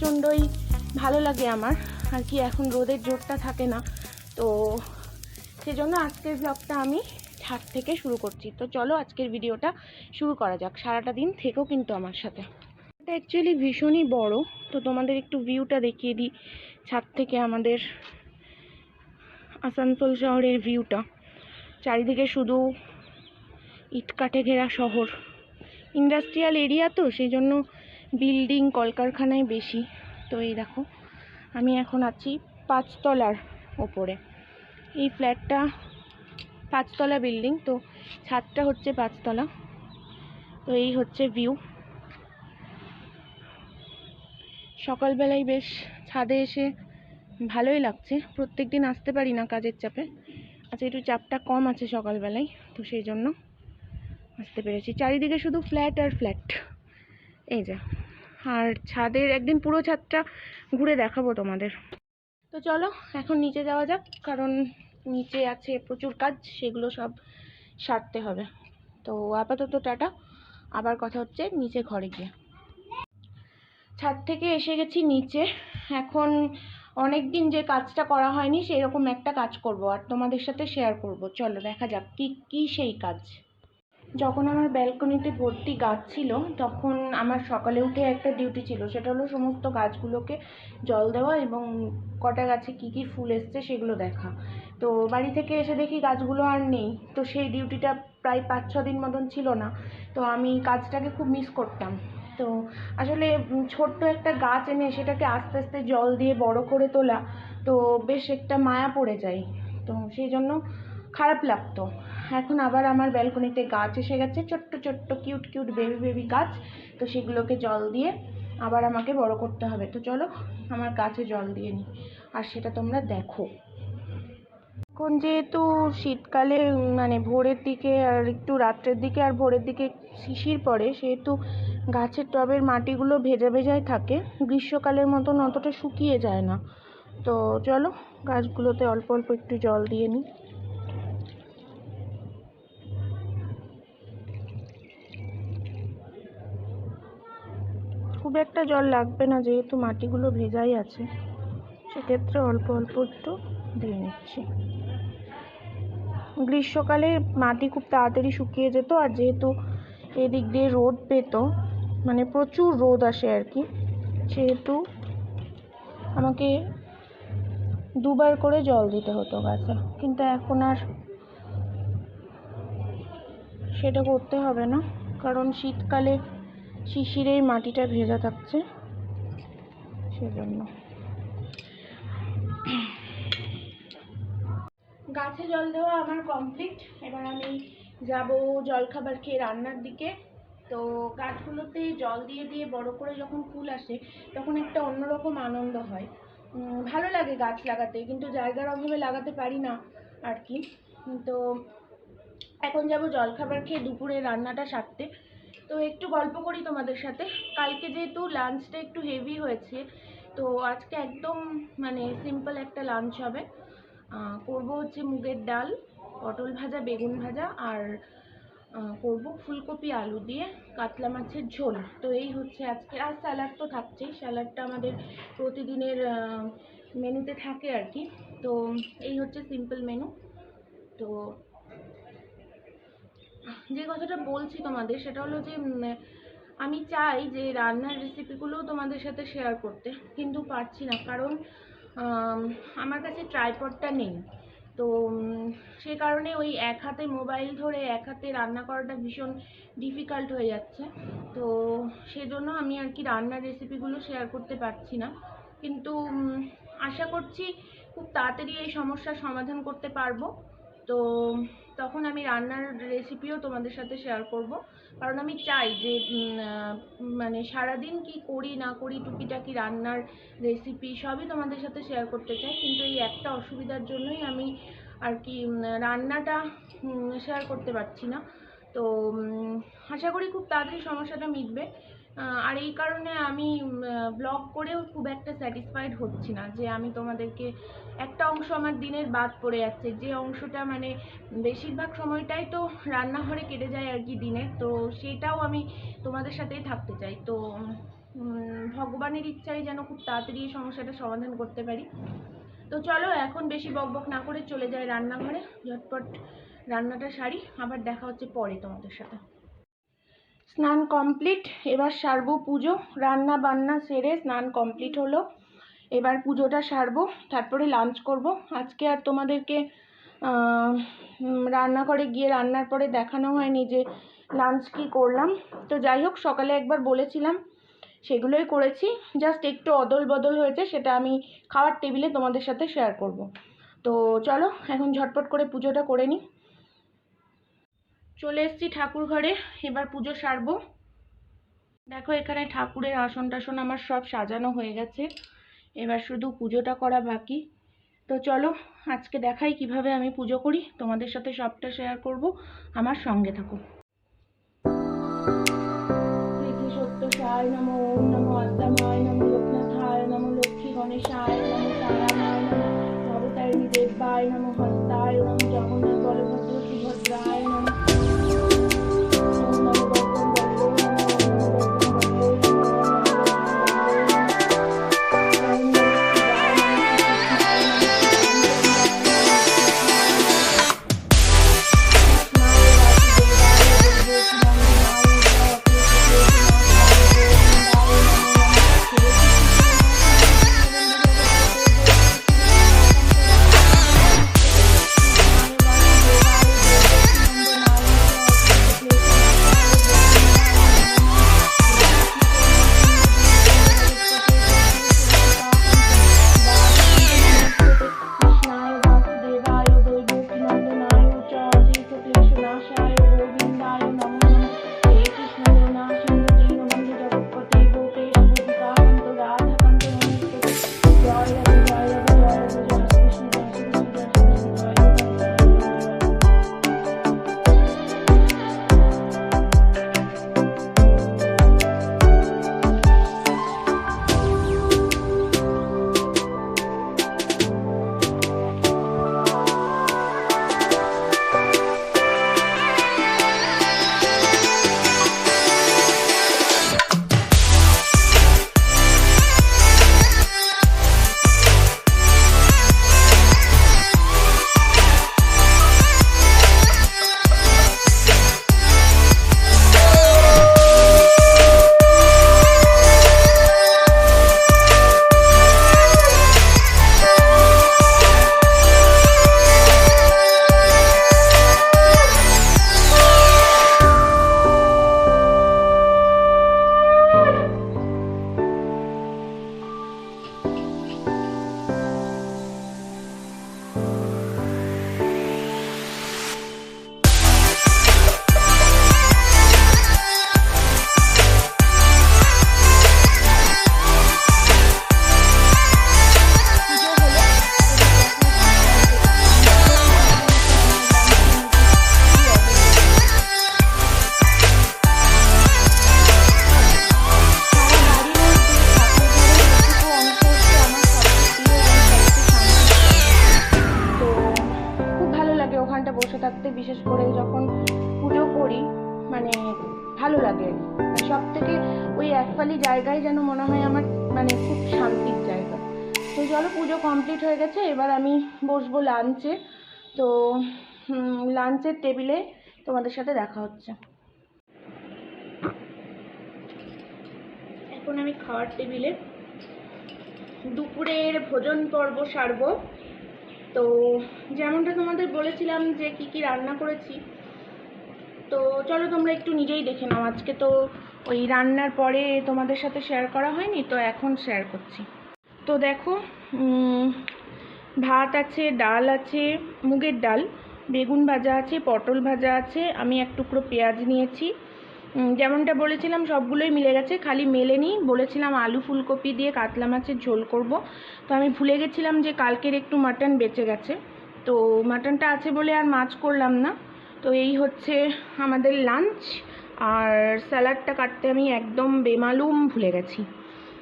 প্রচণ্ডই ভালো লাগে আমার। আর কি এখন রোদের জোরটা থাকে না। তো সেজন্য আজকের ব্লগটা আমি ছাদ থেকে শুরু করছি। তো চলো আজকের ভিডিওটা শুরু করা যাক। সারাটা দিন থেকেও কিন্তু আমার সাথে। এটা অ্যাকচুয়ালি ভীষণই বড়। তো তোমাদের একটু ভিউটা দেখিয়ে দিই ছাদ থেকে আমাদের আসানসোল শহরের ভিউটা চারিদিকে শুধু ইটকাঠে ঘেরা শহর। ইন্ডাস্ট্রিয়াল এরিয়া তো সেই জন্য বিল্ডিং কলকারখানায় বেশি। তো এই দেখো, আমি এখন আছি পাঁচতলার ওপরে। এই ফ্ল্যাটটা পাঁচতলা বিল্ডিং, তো ছাদটা হচ্ছে পাঁচতলা। তো এই হচ্ছে ভিউ। সকালবেলায় বেশ ছাদে এসে ভালোই লাগছে। প্রত্যেক দিন আসতে পারি না কাজের চাপে। আচ্ছা একটু চাপটা কম আছে সকালবেলায়, তো সেই জন্য আসতে পেরেছি। চারিদিকে শুধু ফ্ল্যাট আর ফ্ল্যাট। এই যে। আর ছাদের একদিন পুরো ছাদটা ঘুরে দেখাবো তোমাদের। তো চলো, এখন নিচে যাওয়া যাক, কারণ নিচে আছে প্রচুর কাজ, সেগুলো সব সারতে হবে। তো আপাতত টাটা, আবার কথা হচ্ছে নিচে ঘরে গিয়ে। ছাদ থেকে এসে গেছি নিচে। এখন অনেক দিন যে কাজটা করা হয়নি সেই রকম একটা কাজ করব, আর তোমাদের সাথে শেয়ার করব। চলো, দেখা যাক কি কি সেই কাজ। যখন আমার ব্যালকনিতে ভর্তি গাছ ছিল, তখন আমার সকালে উঠে একটা ডিউটি ছিল। সেটা হলো সমস্ত গাছগুলোকে জল দেওয়া এবং কটা গাছে কী কী ফুল এসছে সেগুলো দেখা। তো বাড়ি থেকে এসে দেখি গাছগুলো আর নেই। তো সেই ডিউটিটা প্রায় পাঁচ, ছ দিন মতন ছিল না। তো আমি কাজটাকে খুব মিস করতাম। তো আসলে ছোট্ট একটা গাছ এনে সেটাকে আস্তে আস্তে জল দিয়ে বড় করে তোলা, তো বেশ একটা মায়া পড়ে যায়। তো সেই জন্য খারাপ লাগতো। এখন আবার আমার ব্যালকনিতে গাছ এসে গেছে, ছোট্ট ছোট্ট কিউট কিউট বেবি বেবি গাছ। তো সেগুলোকে জল দিয়ে আবার আমাকে বড় করতে হবে। তো চলো আমার গাছে জল দিয়ে নিই। আর সেটা তোমরা দেখো। এখন যেহেতু শীতকালে মানে ভোরের দিকে আর একটু রাত্রের দিকে আর ভোরের দিকে শিশির পড়ে, সেহেতু গাছের টবের মাটিগুলো ভেজা ভেজাই থাকে, গ্রীষ্মকালের মতন অতটা শুকিয়ে যায় না। তো চলো গাছগুলোতে অল্প অল্প একটু জল দিয়ে নিই। খুব একটা জল লাগবে না, যেহেতু মাটিগুলো ভেজাই আছে। সেক্ষেত্রে অল্প অল্প একটু দিয়ে নিচ্ছি। গ্রীষ্মকালে মাটি খুব তাড়াতাড়ি শুকিয়ে যেত, আর যেহেতু এদিক দিয়ে রোদ পেত মানে প্রচুর রোদ আসে আর কি, সেহেতু আমাকে দুবার করে জল দিতে হতো গাছে। কিন্তু এখন আর সেটা করতে হবে না, কারণ শীতকালে শিশিরেই মাটিটা ভেজা থাকছে। সেজন্য। গাছে জল দেওয়া আমার কমপ্লিট এবার আমি যাব জলখাবার খেয়ে রান্নার দিকে। তো গাছগুলোতে জল দিয়ে দিয়ে বড় করে যখন ফুল আসে, তখন একটা অন্যরকম আনন্দ হয়। ভালো লাগে গাছ লাগাতে, কিন্তু জায়গার অভাবে লাগাতে পারি না আর কি। তো এখন যাব জলখাবার খেয়ে দুপুরে রান্নাটা সারতে। তো একটু গল্প করি তোমাদের সাথে। কালকে যেহেতু লাঞ্চটা একটু হেভি হয়েছে, তো আজকে একদম মানে সিম্পল একটা লাঞ্চ হবে। করব হচ্ছে মুগের ডাল, পটল ভাজা, বেগুন ভাজা আর করব ফুলকপি আলু দিয়ে কাতলা মাছের ঝোল। তো এই হচ্ছে আজকে। আর স্যালাড তো থাকছেই। স্যালাডটা আমাদের প্রতিদিনের মেনুতে থাকে আর কি। তো এই হচ্ছে সিম্পল মেনু তো যে কথাটা বলছি তোমাদের সেটা হলো যে আমি চাই যে রান্নার রেসিপিগুলোও তোমাদের সাথে শেয়ার করতে কিন্তু পারছি না। কারণ আম, আমার কাছে ট্রাইপডটা নেই। তো সে কারণে ওই এক হাতে মোবাইল ধরে এক হাতে রান্না করাটা ভীষণ ডিফিকাল্ট হয়ে যাচ্ছে। তো সেজন্য আমি আর কি রান্নার রেসিপিগুলো শেয়ার করতে পারছি না। কিন্তু আশা করছি খুব তাড়াতাড়ি এই সমস্যার সমাধান করতে পারব। তো তখন আমি রান্নার রেসিপিও তোমাদের সাথে শেয়ার করব। কারণ আমি চাই যে মানে সারাদিন কি করি, না করি, টুকিটাকি রান্নার রেসিপি সবই তোমাদের সাথে শেয়ার করতে চাই। কিন্তু এই একটা অসুবিধার জন্যই আমি আর কি রান্নাটা শেয়ার করতে পারছি না। তো আশা করি খুব তাড়াতাড়ি সমস্যাটা মিটবে। আর এই কারণে আমি ব্লগ করেও খুব একটা স্যাটিসফাইড হচ্ছি না যে আমি তোমাদেরকে একটা অংশ আমার দিনের বাদ পড়ে যাচ্ছে। যে অংশটা মানে বেশিরভাগ সময়টাই তো রান্নাঘরে কেটে যায় আর কি দিনের তো সেটাও আমি তোমাদের সাথেই থাকতে চাই। তো ভগবানের ইচ্ছাই যেন খুব তাড়াতাড়ি এই সমস্যাটা সমাধান করতে পারি। তো চলো, এখন বেশি বকবক না করে চলে যাই রান্নাঘরে। ঝটপট রান্নাটা সারি, আবার দেখা হচ্ছে পরে তোমাদের সাথে। স্নান কমপ্লিট এবার সারবো পুজো, রান্না বান্না সেরে স্নান কমপ্লিট হলো। এবার পুজোটা সারবো, তারপরে লাঞ্চ করব। আজকে আর তোমাদেরকে রান্নাঘরে গিয়ে রান্নার পরে দেখানো হয়নি যে লাঞ্চ কি করলাম। তো যাই হোক, সকালে একবার বলেছিলাম, সেগুলোই করেছি। জাস্ট একটু অদল বদল হয়েছে, সেটা আমি খাওয়ার টেবিলে তোমাদের সাথে শেয়ার করব। তো চলো, এখন ঝটপট করে পুজোটা করে নিই। চলে এসেছি ঠাকুর ঘরে, এবার পুজো সারবো। দেখো এখানে ঠাকুরের আসন টাসন আমার সব সাজানো হয়ে গেছে, এবার শুধু পুজোটা করা বাকি। তো চলো, আজকে দেখাই কীভাবে আমি পুজো করি, তোমাদের সাথে সবটা শেয়ার করব, আমার সঙ্গে থাকো। সত্য সায় নমো ওম নমো আদ্যামায়, নমো লোকনাথায়, নমো লক্ষ্মী গণেশায়, নমো ভালো লাগে। সব থেকে ওই একফালি জায়গায় যেন মনে হয় আমার মানে খুব শান্তির জায়গা। তো চলো পুজো কমপ্লিট হয়ে গেছে, এবার আমি বসবো লাঞ্চে তো লাঞ্চের টেবিলে তোমাদের সাথে দেখা হচ্ছে। এখন আমি খাওয়ার টেবিলে দুপুরের ভোজন পর্ব সারবো। তো, যেমনটা তোমাদের বলেছিলাম যে কি কি রান্না করেছি তো চলো তোমরা একটু নিজেই দেখে নাও। আজকে তো ওই রান্নার পরে তোমাদের সাথে শেয়ার করা হয়নি, তো এখন শেয়ার করছি। তো দেখো ভাত আছে, ডাল আছে, মুগের ডাল, বেগুন ভাজা আছে, পটল ভাজা আছে, আমি এক টুকরো পেঁয়াজ নিয়েছি। যেমনটা বলেছিলাম সবগুলোই মিলে গেছে, খালি মেলেনি বলেছিলাম আলু ফুলকপি দিয়ে কাতলা মাছের ঝোল করব। তো আমি ভুলে গেছিলাম যে কালকের একটু মাটন বেঁচে গেছে। তো মাটনটা আছে বলে আর মাছ করলাম না। তো এই হচ্ছে আমাদের লাঞ্চ আর স্যালাডটা কাটতে আমি একদম বেমালুম ভুলে গেছি।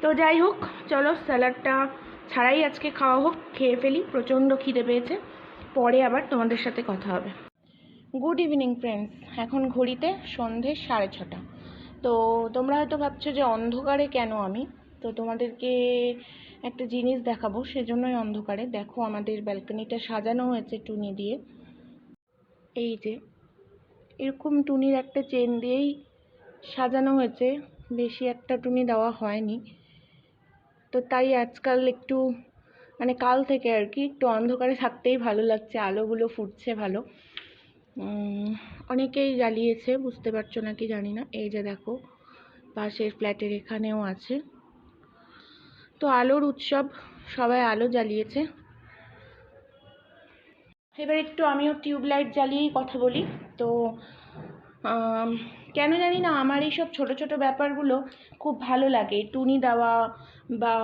তো যাই হোক, চলো স্যালাডটা ছাড়াই আজকে খাওয়া হোক, খেয়ে ফেলি, প্রচণ্ড খিদে পেয়েছে। পরে আবার তোমাদের সাথে কথা হবে। গুড ইভিনিং ফ্রেন্ডস এখন ঘড়িতে সন্ধে সাড়ে ছটা। তো তোমরা হয়তো ভাবছ যে অন্ধকারে কেন আমি? তো তোমাদেরকে একটা জিনিস দেখাবো, সেজন্যই অন্ধকারে। দেখো, আমাদের ব্যালকনিটা সাজানো হয়েছে টুনি দিয়ে। এই যে, এরকম টুনির একটা চেন দিয়েই সাজানো হয়েছে। বেশি একটা টুনি দেওয়া হয়নি। তো তাই আজকাল একটু মানে কাল থেকে আর কি একটু অন্ধকারে থাকতেই ভালো লাগছে। আলোগুলো ফুটছে ভালো। অনেকেই জ্বালিয়েছে, বুঝতে পারছ নাকি জানি না। এই যে দেখো, পাশের ফ্ল্যাটের এখানেও আছে। তো আলোর উৎসব, সবাই আলো জ্বালিয়েছে। এবার একটু আমিও টিউবলাইট জ্বালিয়েই কথা বলি। তো কেন জানি না আমার এইসব ছোট ছোট ব্যাপারগুলো খুব ভালো লাগে। টুনি দেওয়া বা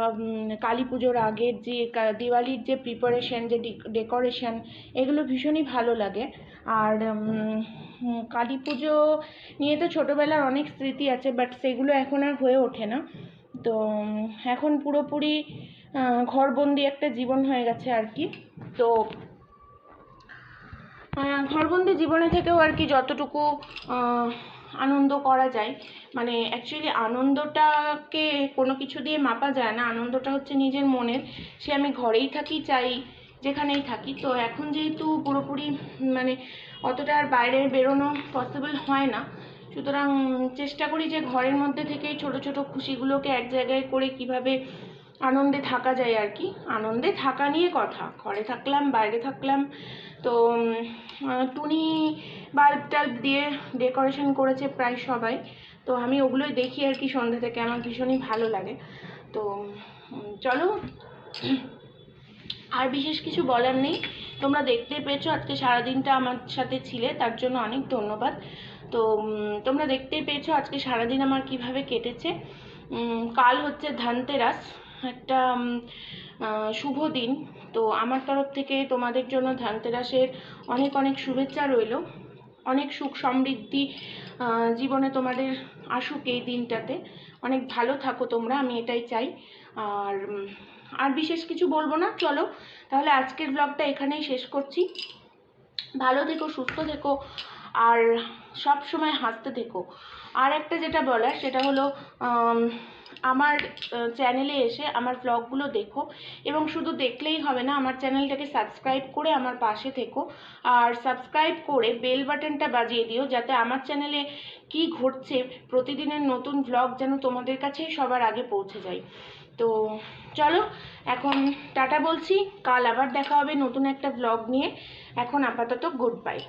কালী পুজোর আগের যে দিওয়ালির যে প্রিপারেশন যে ডেকোরেশন এগুলো ভীষণই ভালো লাগে। আর কালী পুজো নিয়ে তো ছোটোবেলার অনেক স্মৃতি আছে বাট সেগুলো এখন আর হয়ে ওঠে না। তো এখন পুরোপুরি ঘরবন্দি একটা জীবন হয়ে গেছে আর কি। তো ঘরবন্দি জীবনে থেকেও আর কি যতটুকু আনন্দ করা যায় মানে অ্যাকচুয়ালি আনন্দটাকে কোনো কিছু দিয়ে মাপা যায় না, আনন্দটা হচ্ছে নিজের মনের। সে আমি ঘরেই থাকি, চাই যেখানেই থাকি, তো এখন যেহেতু পুরোপুরি মানে অতটা আর বাইরে বেরোনো পসিবল হয় না, সুতরাং চেষ্টা করি যে ঘরের মধ্যে থেকেই ছোট ছোট খুশিগুলোকে এক জায়গায় করে কীভাবে আনন্দে থাকা যায় আর কি। আনন্দে থাকা নিয়ে কথা। ঘরে থাকলাম, বাইরে থাকলাম। তো টুনি বাল্ব টাল্ব দিয়ে ডেকোরেশন করেছে প্রায় সবাই। তো আমি ওগুলোই দেখি আর কি সন্ধ্যা থেকে। আমার ভীষণই ভালো লাগে। তো চলো। আর বিশেষ কিছু বলার নেই। তোমরা দেখতে পেয়েছ, আজকে সারাদিনটা আমার সাথে ছিলে, তার জন্য অনেক ধন্যবাদ। তো তোমরা দেখতেই পেয়েছ, আজকে সারাদিন আমার কীভাবে কেটেছে। কাল হচ্ছে ধনতেরাস। একটা শুভ দিন। তো আমার তরফ থেকে তোমাদের জন্য ধনতেরাসের অনেক অনেক শুভেচ্ছা রইল। অনেক সুখ সমৃদ্ধি জীবনে তোমাদের আসুক এই দিনটাতে। অনেক ভালো থাকো তোমরা, আমি এটাই চাই। আর আর বিশেষ কিছু বলব না, চলো। তাহলে আজকের ব্লগটা এখানেই শেষ করছি। ভালো থেকো, সুস্থ থেকো। আর সব সময় হাসতে থেকো। আর একটা যেটা বলার, সেটা হলো আমার চ্যানেলে এসে আমার ব্লগগুলো দেখো এবং শুধু দেখলেই হবে না, আমার চ্যানেলটাকে সাবস্ক্রাইব করে আমার পাশে থেকো। আর সাবস্ক্রাইব করে বেল বাটনটা বাজিয়ে দিও, যাতে আমার চ্যানেলে কি ঘটছে, প্রতিদিনের নতুন ব্লগ যেন তোমাদের কাছেই সবার আগে পৌঁছে যায়। তো চলো, এখন টাটা বলছি, কাল আবার দেখা হবে নতুন একটা ব্লগ নিয়ে। এখন আপাতত গুড বাই